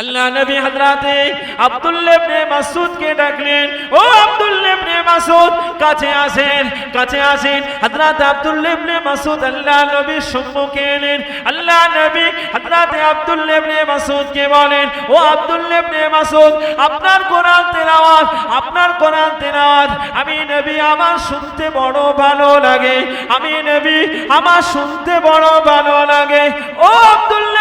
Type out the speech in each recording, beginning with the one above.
আল্লাহ নবী হযরতে আব্দুল্লাহ ইবনে মাসউদকে ডাকলেন, ও আব্দুল্লাহ ইবনে মাসউদ, কাছে আসেন কাছে আসেন। হযরত আব্দুল্লাহ ইবনে মাসউদ আল্লাহ নবীর সম্মুখে এলেন। আল্লাহ নবী হযরতে আব্দুল্লাহ ইবনে মাসউদকে বলেন, ও আব্দুল্লাহ ইবনে মাসউদ, আপনার কোরআন তেলাওয়াত, আপনার কোরআন তেলাওয়াত, আমি নবী, আমার শুনতে বড় ভালো লাগে, আমি নবী, আমার শুনতে বড় ভালো লাগে। ও আব্দুল্লাহ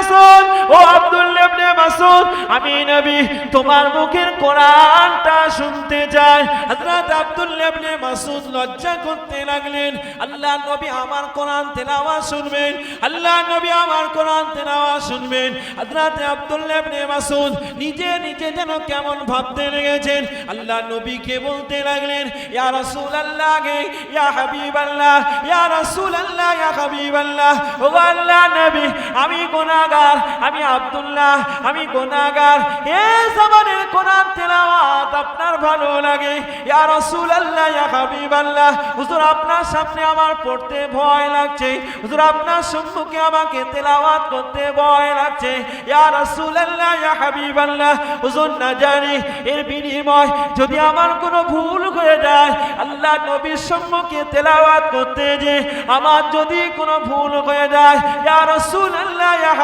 মাসউদ ও আব্দুল্লাহ ইবনে মাসউদ আমি নবী, তোমার মুখের কোরআনটা শুনতে চাই। হযরত আব্দুল্লাহ ইবনে মাসউদ লজ্জা করতে লাগলেন, আল্লাহ নবী আমার কোরআন তেলাওয়াত শুনবেন, আল্লাহ নবী আমার কোরআন তেলাওয়াত শুনবেন। হযরত আব্দুল্লাহ ইবনে মাসউদ নিজে নিজে যেন কেমন ভাবতে লেগেছেন, আল্লাহ নবীকে বলতে লাগলেন, ইয়া রাসূলুল্লাহ গে, ইয়া হাবিবাল্লাহ, ইয়া রাসূলুল্লাহ, ইয়া হাবিবাল্লাহ, ও আল্লাহ নবী, আমি গুনাহগার, আমি আব্দুল্লাহ, আমি গুনাহগার। এ জামানের কোরআন তেলাওয়াত আপনার ভালো লাগে। ইয়া রাসূলুল্লাহ, ইয়া হাবিবাল্লাহ। হুজুর, আপনার সামনে আমার পড়তে ভয় লাগছে। হুজুর, আপনার সম্মুখে আমাকে তেলাওয়াত করতে ভয় লাগছে। ইয়া রাসূলুল্লাহ, ইয়া হাবিবাল্লাহ। হুজুর, না জানি, এর বিনিময় যদি আমার কোনো ভুল হয়ে যায়, আল্লাহ নবীর সম্মুখে তেলাওয়াত করতে যে আমার যদি কোনো ভুল হয়ে যায়, ইয়া রাসূলুল্লাহ, ইয়া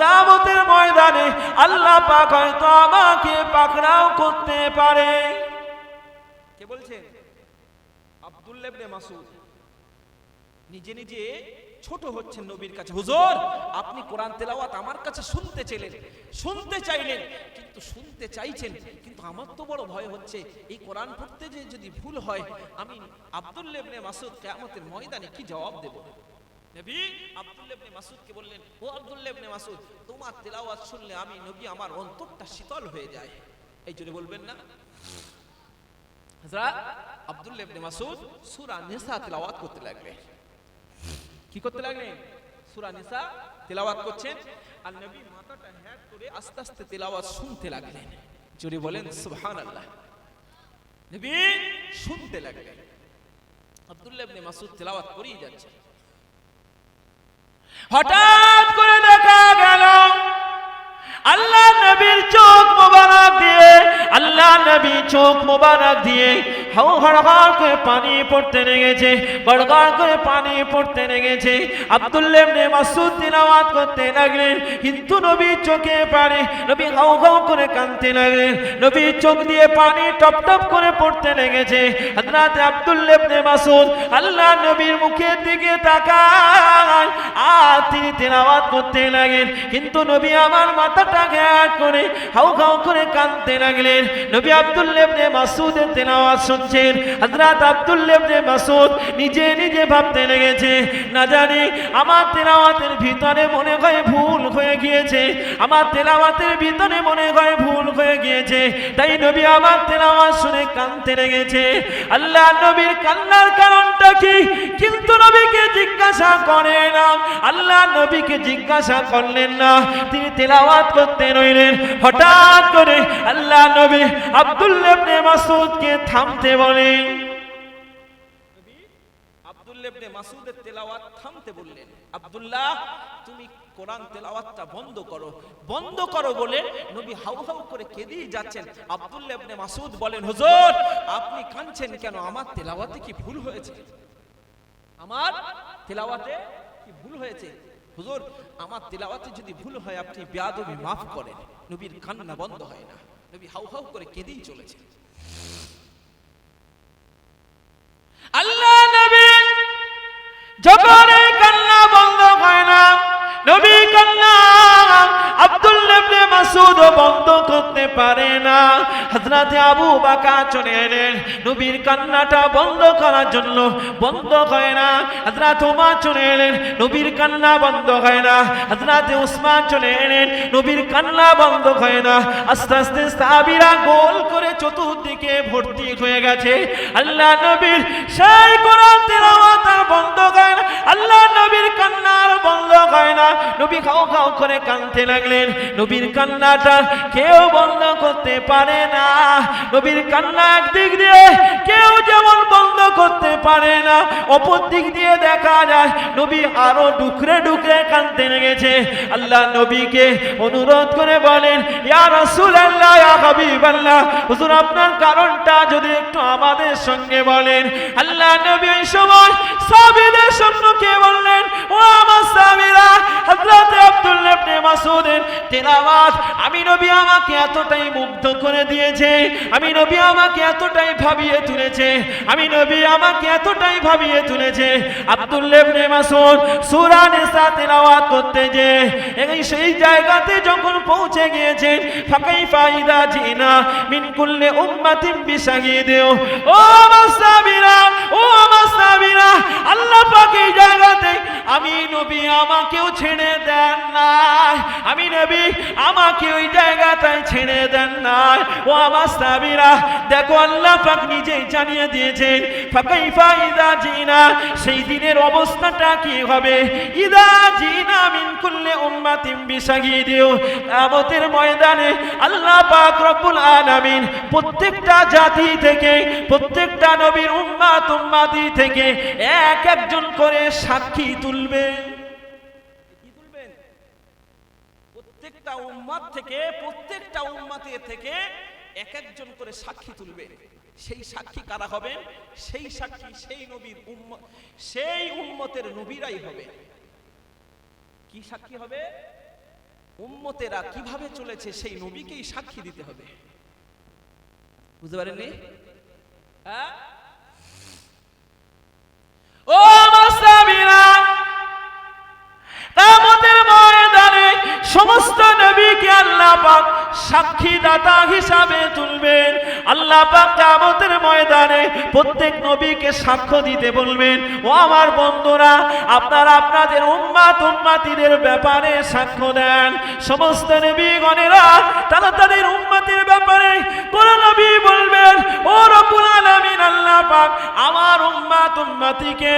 কিয়ামতের ময়দানে আল্লাহ পাক হয়তো আমাকে পাকড়াও করতে পারে। কে বলছেন? আব্দুল্লাহ ইবনে নিজে নিজে ছোট হচ্ছেন নবীর কাছে। হুজুর, আপনি কোরআন তেলাওয়াত আমার কাছে শুনতে চাইলেন শুনতে চাইলেন, কিন্তু শুনতে চাইছেন, কিন্তু আমার তো বড় ভয় হচ্ছে। এই কোরআন পড়তে যে যদি ভুল হয়, আমি আব্দুল্লাহ ইবনে মাসুদ কিয়ামতের ময়দানে কি জবাব দেব? নবী আব্দুল্লাহ ইবনে মাসুদকে বললেন, ও আব্দুল্লাহ ইবনে মাসুদ তোমার তেলাওয়াত শুনলে আমি নবী আমার অন্তরটা শীতল হয়ে যায়। এই জন্য বলবেন না? হযরত আব্দুল্লাহ ইবনে মাসউদ সূরা নিসা তেলাওয়াত করতে লাগলেন। কি করতে লাগলেন? সূরা নিসা তেলাওয়াত করছেন। আর নবী মাথাটা হ্যাট করে আস্তে আস্তে তেলাওয়াত শুনতে লাগলেন। জোরে বলেন, সুবহানাল্লাহ। নবী শুনতে লাগলেন। আব্দুল্লাহ ইবনে মাসউদ তেলাওয়াত করেই যাচ্ছে হঠাৎ করে দেখা গেল আল্লাহ নবীর চোখ মোবারক দিয়ে আল্লাহ নবী চোখ মোবারক দিয়ে হাউ হড়হড় করে পানি পড়তে লেগেছে গড়গড় করে পানি পড়তে লেগেছে আব্দুল্লাহ ইবনে মাসউদ তিলাওয়াত করতে লাগলেন কিন্তু নবীর চোখে পানি, নবী হাউ হাউ করে কাঁদতে লাগলেন, নবীর চোখ দিয়ে পানি টপ করে পড়তে লেগেছে হযরত আব্দুল্লাহ ইবনে মাসউদ আল্লাহ নবীর মুখের দিকে তাকায়, আর তিনি তেলাওয়াত করতে লাগেন কিন্তু নবী আমার মাথাটা ঘ্যাট করে হাউ হাউ করে কাঁদতে লাগলেন। নবী আব্দুল্লাহ ইবনে মাসউদের তেলাওয়াত শুনছেন হজরত আব্দুল্লাহ মাসুদ নিজে নিজে ভাবতে লেগেছে। না জানি, আমার তেলাওয়াতের ভিতরে মনে হয় ভুল হয়ে গিয়েছে। আমার তেলাওয়াতের ভিতরে মনে হয় ভুল হয়ে গিয়েছে। তাই নবী আমার তেলাওয়াত শুনে কানতে লেগেছে। আল্লাহ নবীর কান্নার কিন্তু নবীকে জিজ্ঞাসা না। আল্লাহ নবীকে জিজ্ঞাসা করলেন না। তিনি তেলাওয়াত করতে রইলেন। হঠাৎ করে আল্লাহ নবী আব্দুল্লাহ মাসুদকে থামতে বলেন। ইবনে মাসউদের তেলাওয়াত থামতে বললেন, আব্দুল্লাহ, তুমি কোরআন তেলাওয়াতটা বন্ধ করো। বন্ধ করো বলে নবী হাউ হাউ করে কেঁদেই যাচ্ছেন। আব্দুল্লাহ ইবনে মাসউদ বলেন, হুজুর, আপনি কাঁদছেন কেন? আমার তেলাওয়াতে কি ভুল হয়েছে? আমার তেলাওয়াতে কি ভুল হয়েছে? হুজুর, আমার তেলাওয়াতে যদি ভুল হয়, আপনি বেয়াদবি মাফ করেন। নবীর কান্না বন্ধ হয় না। নবী হাউ হাউ করে কেঁদেই চলেছে আল্লাহ নবী মাসউদ বন্ধ করতে পারে না। হযরতে আবু বকর চলে এলেন। নবীর কান্নাটা বন্ধ করার জন্য বন্ধ হয় না। ওমর চলে এলেন। নবীর কান্না বন্ধ হয় না। উসমান চলে এলেন। নবীর কান্না বন্ধ হয় না। আস্তে আস্তে গোল করে চতুর্দিকে ভর্তি হয়ে গেছে। আল্লাহ নবীর সেই কোরআন বন্ধ হয় না। আল্লাহ নবীর কান্না আর বন্ধ হয় নবী খাও খাও করে কাঁদতে লাগলেন। নবীর কান্নাটা কেউ বন্ধ করতে পারে না। নবীর কান্না একদিক দিয়ে কেউ যেমন বন্ধ করতে পারে না। অপর দিক দিয়ে দেখা যায়, নবী আরও ডুকরে ডুকরে কানতে লেগেছে। আল্লাহ নবীকে অনুরোধ করে বলেন আপনার কারণটা যদি একটু আমাদের সঙ্গে বলেন। আল্লাহ নবী ওই সময় সাহাবীদের সম্মুখে বললেন, ও আমার সাহাবীরা হযরত আব্দুল্লাহ ইবনে মাসউদের তেলাওয়াত, আমি নবী আমাকে এতটাই মুগ্ধ করে দিয়েছে, আমি নবী আমাকে এতটাই ভাবিয়ে তুলেছে, আমি নবী আমাকে এতটাই ভাবিয়ে তুলেছে। আব্দুল্লাহ ইবনে মাসউদ সূরা নিসা তেলাওয়াত করতে যে, এই সেই জায়গাতে যখন পৌঁছে গিয়েছেন, ফাকাইফা ইদা জিনা মিন কুল্লি উম্মাতিন বিশাহিদিও ও মাসাবিরা ও মাসাবিরা আল্লাহ পাক এই জায়গাতে আমি নবী আমাকেও ছেড়ে দেন নাই। আমি নবী আমাকে ওই জায়গাটায় ছেড়ে দেন নাই। ও আমার সাবিরা দেখো আল্লাহ পাক নিজেই জানিয়ে দিয়েছেন সেই দিনের অবস্থাটা কি হবে? ইদা জিনা মিন কুল্লি উম্মাতিন বিশাহিদিও কিয়ামতের ময়দানে আল্লাহ পাক রব্বুল আলামিন প্রত্যেকটা জাতি থেকে, প্রত্যেকটা নবীর উম্মাত উম্মাতি থেকে এক একজন করে সাক্ষী তুলবে। প্রত্যেকটা উম্মাত থেকে, প্রত্যেকটা উম্মাতের থেকে এক একজন করে সাক্ষী তুলবে। সেই সাক্ষী কারা হবেন সেই সাক্ষী সেই নবীর সেই উম্মতের নবীরাই হবে। কি সাক্ষী হবে? উম্মতেরা কীভাবে চলেছে সেই নবীকেই সাক্ষী দিতে হবে। বুঝতে পারেননি? হ্যাঁ? ও সমস্ত নবীকে আল্লাহ পাক সাক্ষী দাতা হিসাবে তুলবেন। আল্লাহ পাক কিয়ামতের ময়দানে প্রত্যেক নবীকে সাক্ষ্য দিতে বলবেন, ও আমার বন্ধুরা, আপনারা আপনাদের উম্মাত উম্মাতিদের ব্যাপারে সাক্ষ্য দেন। সমস্ত নবীগণেরা তারা তাদের উম্মাতির ব্যাপারে কোন নবী বলবেন, ও রব্বুল আলামিন, আল্লাহ পাক আমার উম্মাত উম্মাতিকে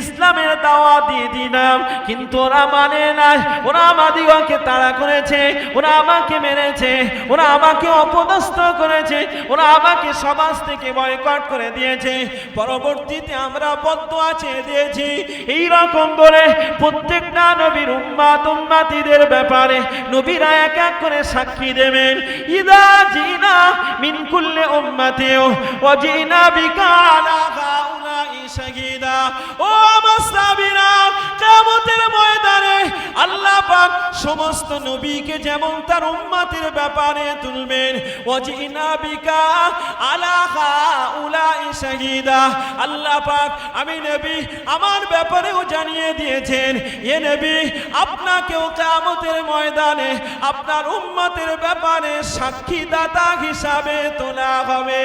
ইসলামের দাওয়া দিয়ে দিলাম, কিন্তু ওরা মানে না। ওরা আমাদিগকে তাড়া করেছে, ওরা আমাকে মেরেছে, ওরা আমাকে অপদস্থ করেছে, ওরা আমাকে সমাজ থেকে বয়কট করে দিয়েছে। পরবর্তীতে আমরা বদ্ধ আছে দিয়েছি। এই রকম করে প্রত্যেকটা নবীর উম্মাত উম্মাতিদের ব্যাপারে নবীরা এক এক করে সাক্ষী দেবেন। ইদা জিনা মিন কুল্লি উম্মাতিও, ওয়া জিনা বিকা শাহিদা ও পাক সমস্ত নবীকে যেমন তার উম্মাতের ব্যাপারে তুলবেন ওয়াজিনা বিকা আলা হাউলাই শাহিদা। আল্লাহ পাক, আমি নবী আমার ব্যাপারেও জানিয়ে দিয়েছেন, এ নবী, আপনাকেও কিয়ামতের ময়দানে আপনার উম্মতের ব্যাপারে সাক্ষীদাতা হিসাবে তোলা হবে।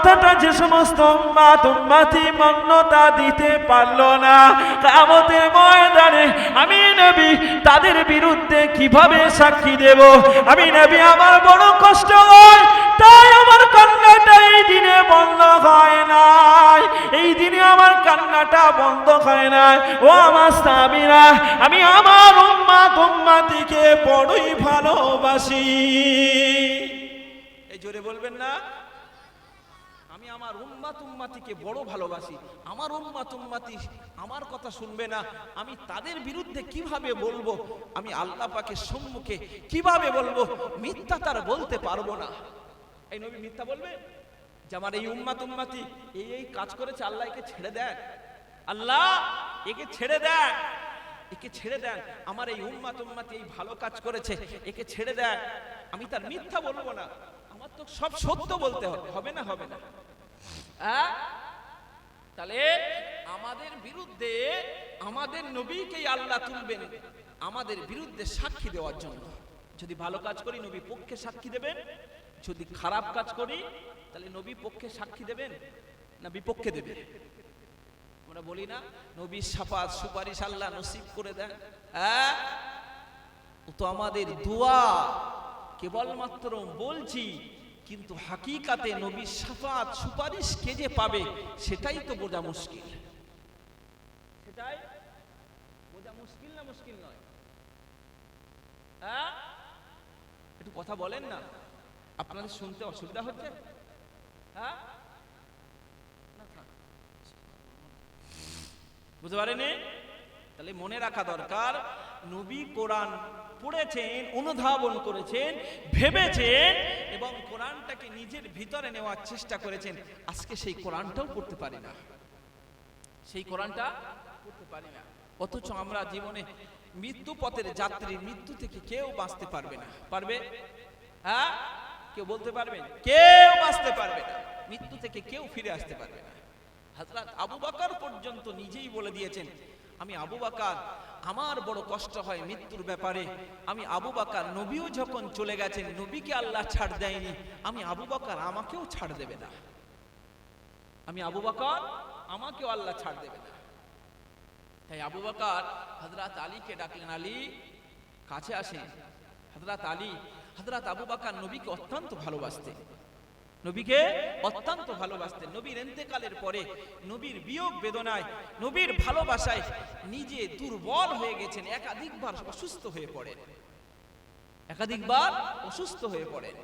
কথাটা যে সমস্ত উম্মাতি মান্যতা দিতে পারল না। কামতের ময়দানে আমি নবী তাদের বিরুদ্ধে কীভাবে সাক্ষী দেব? আমি নবী, আমার বড় কষ্ট হয়, তাই আমার কান্নাটা এই দিনে বন্ধ হয় নাই। এই দিনে আমার কান্নাটা বন্ধ হয় নাই। ও আমার স্বামীরা আমি আমার উম্মাত উম্মাতিকে বড়ই ভালোবাসি। এই জোরে বলবেন না? আমি আমার উম্মাত উম্মাতিকে বড় ভালোবাসি। আমার উম্মাত উম্মাতি আমার কথা শুনবে না। আমি তাদের বিরুদ্ধে কীভাবে বলব? আমি আল্লাহ পাকের সম্মুখে কীভাবে বলব? মিথ্যা তার বলতে পারব না। এই নবী মিথ্যা বলবে? যে আমার এই উম্মাত উম্মাতি, এই এই কাজ করেছে, আল্লাহ একে ছেড়ে দেন। আল্লাহ একে ছেড়ে দেন। একে ছেড়ে দেন। আমার এই উম্মাত উম্মাতি এই ভালো কাজ করেছে, একে ছেড়ে দেন। আমি তার মিথ্যা বলব না। তো সব সত্য বলতে হবে হবে না হবে না? তাহলে আমাদের বিরুদ্ধে আমাদের নবীকেই আল্লাহ তুলবেন, আমাদের বিরুদ্ধে সাক্ষী দেওয়ার জন্য। যদি ভালো কাজ করি, নবী পক্ষে সাক্ষী দেবেন। যদি খারাপ কাজ করি, তাহলে নবী পক্ষে সাক্ষী দেবেন না বিপক্ষে দেবে আমরা বলি না, নবীর সাফাত, সুপারিশ আল্লাহ নসিব করে দেন। হ্যাঁ তো আমাদের দোয়া, কেবলমাত্র বলছি কিন্তু হাকিকাতে নবীর সাফাত সুপারিশ কে যে পাবে সেটাই তো বোঝা মুশকিল। সেটাই? বোঝা মুশকিল না মুশকিল নয়? হ্যাঁ? একটু কথা বলেন না। আপনাদের শুনতে অসুবিধা হচ্ছে? হ্যাঁ? বুঝতে পারেনি তাহলে মনে রাখা দরকার নবী কোরআন পড়েছেন, অনুধাবন করেছেন, ভেবেছেন এবং কোরআনটাকে নিজের ভিতরে নেওয়ার চেষ্টা করেছেন। আজকে সেই কোরআনটাও পড়তে পারি না। সেই কোরআনটা পড়তে পারি না। অথচ আমরা জীবনে মৃত্যু পথের যাত্রী, মৃত্যু থেকে কেউ বাঁচতে পারবে না। পারবে? হ্যাঁ? কেউ বলতে পারবেন কেউ বাঁচতে পারবে না। মৃত্যু থেকে কেউ ফিরে আসতে পারবে না। হযরত আবু বকর পর্যন্ত নিজেই বলে দিয়েছেন আমি আবু বকর। আমার বড় কষ্ট হয় মৃত্যুর ব্যাপারে। আমি আবু বকর নবীও যখন চলে গেছেন, নবীকে আল্লাহ ছাড় দেয়নি। আমি আবু বকর আমাকেও ছাড় দেবে না। আমি আবু বকর আমাকেও আল্লাহ ছাড় দেবে না। তাই আবু বকর হযরত আলীকে ডাকলেন, আলী, কাছে আসেন। হযরত আলী, হযরত আবু বাকার নবীকে অত্যন্ত ভালোবাসতেন। নবীকে অত্যন্ত ভালোবাসতেন। নবীর এন্তেকালের পরে নবীর বিয়োগ বেদনায়, নবীর ভালোবাসায় নিজে দুর্বল হয়ে গেছেন, একাধিকবার অসুস্থ হয়ে পড়েন। একাধিকবার অসুস্থ হয়ে পড়েন।